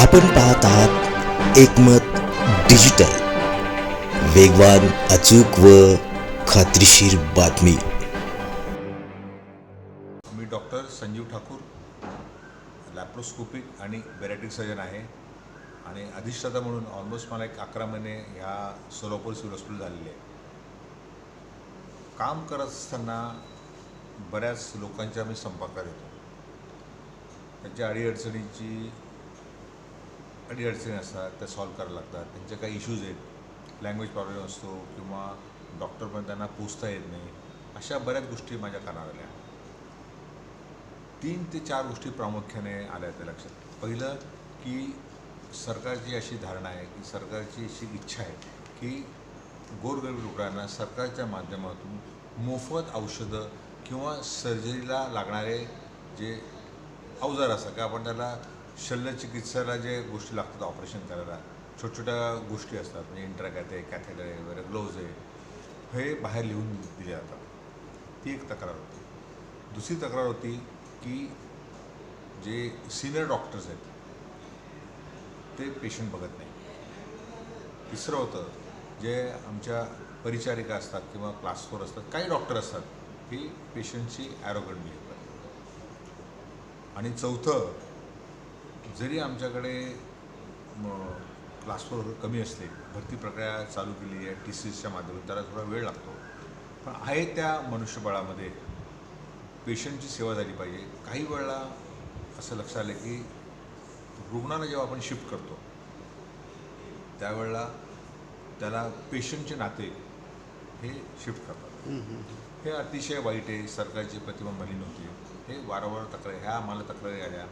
आपण पाहत आहात एकमत डिजिटल. वेगवान अचूक व खात्रीशीर बातमी. मी डॉक्टर संजीव ठाकूर लॅप्रोस्कोपिक आणि बेरॅटिक सर्जन आहे आणि अधिष्ठाता म्हणून ऑलमोस्ट मला एक अकरा महिने ह्या सोलापूर सिव्हिल हॉस्पिटल झालेले आहे. काम करत असताना बऱ्याच लोकांच्या मी संपर्कात येतो. त्यांच्या अडीअडचणीची अडीअडचणी असतात त्या सॉल्व करायला लागतात. त्यांचे काही इश्यूज आहेत. लँग्वेज प्रॉब्लेम असतो किंवा डॉक्टर पण त्यांना पोचता येत नाही. अशा बऱ्याच गोष्टी माझ्या कानावर आल्या. तीन ते चार गोष्टी प्रामुख्याने आल्या त्या लक्षात. पहिलं की सरकारची अशी धारणा आहे की सरकारची अशी इच्छा आहे की गोरगरीब रुग्णांना सरकारच्या माध्यमातून मोफत औषधं किंवा सर्जरीला लागणारे जे अवजार असतात का आपण त्याला शल्यचिकित्साला जे गोष्टी लागतात ऑपरेशन करायला छोट्या छोट्या गोष्टी असतात म्हणजे इंट्राकॅथ आहे कॅथेटर आहे वगैरे ग्लोव्ज आहे हे बाहेर लिहून दिले जातात. ती एक तक्रार होती. दुसरी तक्रार होती की जे सिनियर डॉक्टर्स आहेत ते पेशंट बघत नाही. तिसरं होतं जे आमच्या परिचारिका असतात किंवा क्लास फोर असतात काही डॉक्टर असतात की पेशंटची ॲरोगंट बिहेव करतात आणि चौथं जरी आमच्याकडे क्लास फोर कमी असले भरती प्रक्रिया चालू केली आहे टी सी एसच्या माध्यमातून त्याला थोडा वेळ लागतो. पण आहे त्या मनुष्यबळामध्ये पेशंटची सेवा झाली पाहिजे. काही वेळेला असं लक्षात आलं की रुग्णाला जेव्हा आपण शिफ्ट करतो त्यावेळेला त्याला पेशंटचे नाते हे शिफ्ट करतात. हे अतिशय वाईट आहे. सरकारची प्रतिमा मलिन होती. हे वारंवार तक्रार ह्या आम्हाला तक्रारी आल्या.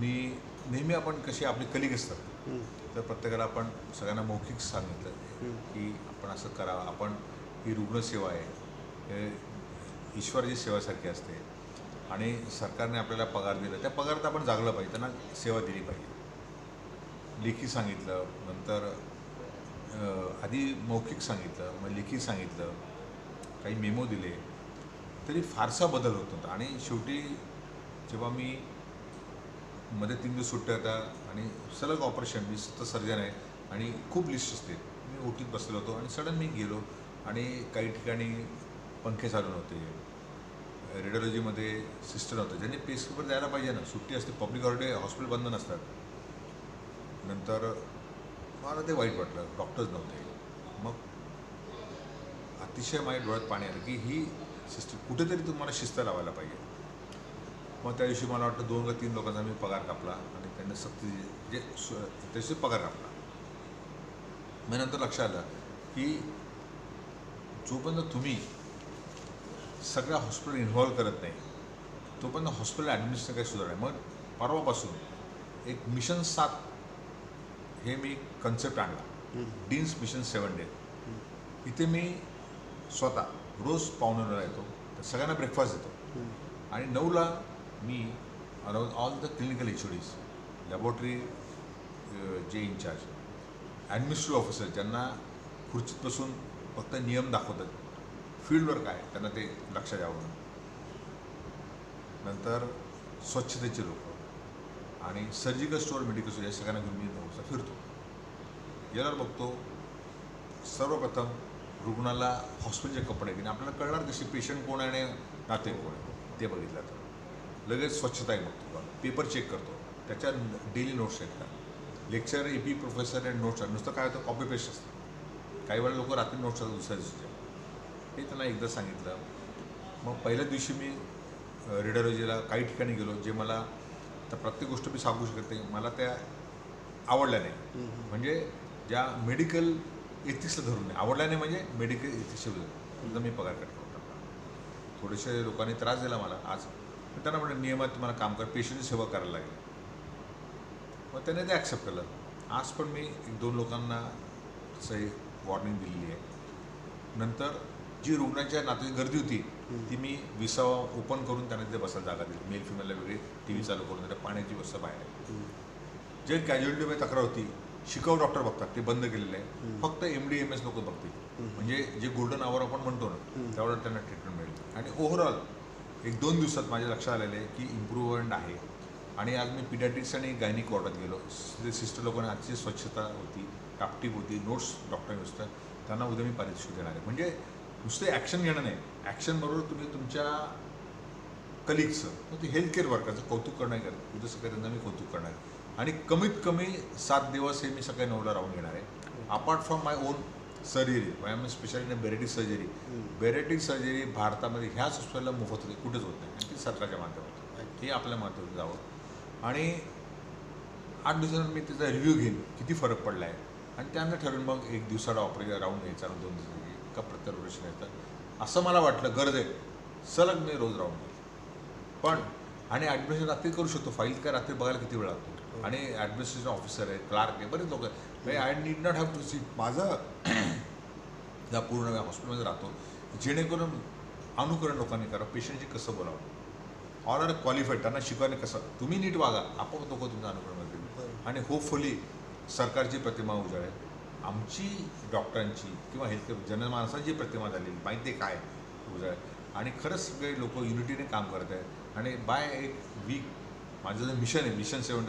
मी नेहमी आपण कशी आपली कलिग असतात तर प्रत्येकाला आपण सगळ्यांना मौखिक सांगितलं की आपण असं करावं आपण ही रुग्णसेवा आहे. हे ईश्वराची सेवासारखी असते. आणि सरकारने आपल्याला पगार दिला त्या पगारात आपण जागलं पाहिजे त्यांना सेवा दिली पाहिजे. लेखी सांगितलं नंतर आधी मौखिक सांगितलं मग लेखी सांगितलं काही मेमो दिले तरी फारसा बदल होत नव्हता. आणि शेवटी जेव्हा मी मध्ये तीन दिवस सुट्ट्या होत्या आणि सलग ऑपरेशन मी तर सर्जन आहे आणि खूप लिस्ट असते. मी ओटीत बसलो होतो आणि सडन मी गेलो आणि काही ठिकाणी पंखे चालू नव्हते रेडिओलॉजीमध्ये सिस्टर नव्हतं ज्यांनी पेसपेपर द्यायला पाहिजे ना. सुट्टी असते पब्लिक हॉलिडे हॉस्पिटल बंद नसतात. नंतर मला ते वाईट वाटलं डॉक्टर्स नव्हते. मग अतिशय माझ्या डोळ्यात पाणी आलं की ही सिस्टम कुठेतरी तुम्हाला शिस्त लावायला पाहिजे. मग त्या दिवशी मला वाटतं दोन का तीन लोकांचा मी पगार कापला आणि त्यांनी सक्ती जे त्याचे पगार कापला. मग नंतर लक्षात आलं की जोपर्यंत तुम्ही सगळ्या हॉस्पिटल इन्व्हॉल्व करत नाही तोपर्यंत हॉस्पिटल ॲडमिनिस्ट्रेशन काही सुधार नाही. मग परवापासून एक मिशन सात हे मी कन्सेप्ट आणला. डीन्स मिशन सेवन डे इथे मी स्वतः रोज पाहुण्याला येतो तर सगळ्यांना ब्रेकफास्ट देतो. आणि नऊला मी around all the clinical H Ds laboratory जे इन्चार्ज ॲडमिनिस्ट्रेटिव्ह ऑफिसर ज्यांना खुर्चीत बसून फक्त नियम दाखवतात. फील्डवर काय त्यांना ते लक्षात यावं म्हणून. नंतर स्वच्छतेचे लोक आणि सर्जिकल स्टोअर मेडिकल स्टोअर या सगळ्यांना घेऊन मी नऊ फिरतो. याला बघतो सर्वप्रथम रुग्णाला हॉस्पिटलचे कपडे की आपल्याला कळणार कशी पेशंट कोण आहे आणि नाते कोण आहे ते बघितलं तर. लगेच स्वच्छता आहे बघतो पेपर चेक करतो. त्याच्या डेली नोट्स आहेत का lecture A P professor and notes नुसतं काय होतं? कॉपी पेस्ट असतं. काही वेळा लोक रात्री नोट्स असतात दुसऱ्या दिवशीच्या हे त्यांना एकदा सांगितलं. मग पहिल्या दिवशी मी रेडिओलॉजीला काही ठिकाणी गेलो जे मला तर प्रत्येक गोष्ट मी सांगू शकत नाही. मला त्या आवडल्या नाही. म्हणजे ज्या मेडिकल एथिक्सला धरून नाही. आवडल्या नाही म्हणजे मेडिकल एथिक्सला धरून. मी पगार कट करून टाकला. थोडेसे लोकांनी त्रास दिला मला. आज पण त्यांना म्हणलं नियमात तुम्हाला काम कर पेशंटची सेवा करायला लागेल. मग त्याने ते ॲक्सेप्ट केलं. आज पण मी एक दोन लोकांना तसं वॉर्निंग दिलेली आहे. नंतर जी रुग्णाच्या नात्याची गर्दी होती ती मी विसावा ओपन करून त्यांना तिथे बसायला जागा दिली. मेल फिमेलला वेगळी टी व्ही चालू करून त्या पाण्याची व्यवस्था बाहेर आहे. जे कॅज्युअलिटीमध्ये तक्रार होती शिकाऊ डॉक्टर बघतात ते बंद केलेलं आहे. फक्त एम डी एम एस लोक बघतील. म्हणजे जे गोल्डन आवर आपण म्हणतो ना त्यावर त्यांना ट्रीटमेंट मिळेल. आणि ओव्हरऑल एक दोन दिवसात माझ्या लक्षात आलेलं आहे की इम्प्रूव्हमेंट आहे. आणि आज मी पिडॅटिक्स आणि गायनिक वॉर्डात गेलो. ते सिस्टर लोकांना आजची स्वच्छता होती टापटीप होती नोट्स डॉक्टर नुसतं त्यांना उद्या मी पारितोषिक देणार आहे. म्हणजे नुसते ॲक्शन घेणं नाही. ॲक्शनबरोबर तुम्ही तुमच्या कलिगचं मग ते हेल्थ केअर वर्करचं कौतुक करणं करत उद्या सकाळी त्यांना मी कौतुक करणार आहे. आणि कमीत कमी सात दिवस हे मी सकाळी नऊला राहून घेणार आहे. Apart from my own surgery I am specially bariatric surgery bariatric surgery भारतामध्ये ह्याच हॉस्पिटलला मोफत होते कुठेच होत नाही. आणि ती सरकारच्या माध्यमातून. हे आपल्या माध्यमातून जावं. आणि आठ दिवसानंतर मी त्याचा रिव्ह्यू घेईन किती फरक पडला आहे आणि त्यानंतर ठरवून मग एक दिवसाला ऑपरेशन राहून घ्यायचा दोन दिवसाची का प्रत्येक ऑपरेशन यायचं असं मला वाटलं गरज आहे. सलग मी रोज राहून घेईन. पण आणि ॲडमिशन रात्री करू शकतो. फाईल काय रात्री बघायला किती वेळ लागतो? आणि ॲडमिनिस्ट्रेशन ऑफिसर आहे क्लार्क आहे बरेच लोक आहे I need not have to see माझं या पूर्ण वेळ हॉस्पिटलमध्ये राहतो. जेणेकरून अनुकरण लोकांनी करा पेशंटशी कसं बोलावं? ऑल आर क्वालिफाईड त्यांना शिकवायला कसं? तुम्ही नीट वागा आपण लोक तुमचं अनुकरण आणि होपफुली सरकारची प्रतिमा उजाळेल. आमची डॉक्टरांची किंवा हेल्थ जनमानसाची प्रतिमा झालेली माहिती काय? उजाळेल. आणि खरंच सगळे लोक युनिटीने काम करत आहेत. आणि बाय एक वीक माझं जे मिशन आहे मिशन सेवन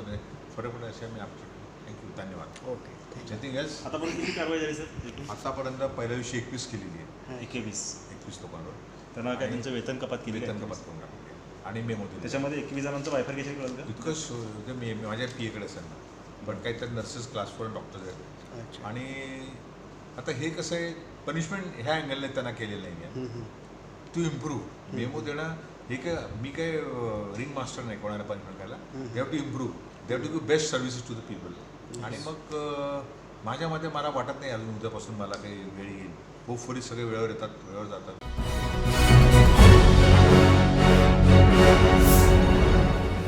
फरक पडेल अशा मी आमची थँक्यू धन्यवाद. ओके थँक्यू नथिंग एल्स आतापर्यंत किती कारवाई झाली सर आतापर्यंत पहिल्या दिवशी एकवीस केलेली आहे. एकवीस. एकवीस लोकांवर. त्यांना काय त्यांचं वेतन कपात केली वेतन? कपात करून टाकली. आणि मेमो दिली त्याच्यामध्ये एकवीस जणांचं बायफर्गेशन कळलं का? इतकं सो- म्हणजे मी मी माझ्या पी एकडे असेल ना. पण काही तर नर्सेस क्लास फोर डॉक्टर्स आहेत. आणि आता हे कसं आहे पनिशमेंट ह्या अँगलने त्यांना केलेलं नाही आहे. टू इम्प्रूव्ह मेमो देणं हे काय मी काय रिंग मास्टर नाही कोणाला पनिशमेंट करायला they have to improve they have to give best services to the people आणि मग माझ्या मते मला वाटत नाही अजून उद्यापासून मला काही वेळ येईल. होपफुली सगळे वेळेवर येतात वेळेवर जातात.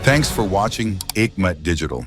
Thanks for watching Aikmat Digital.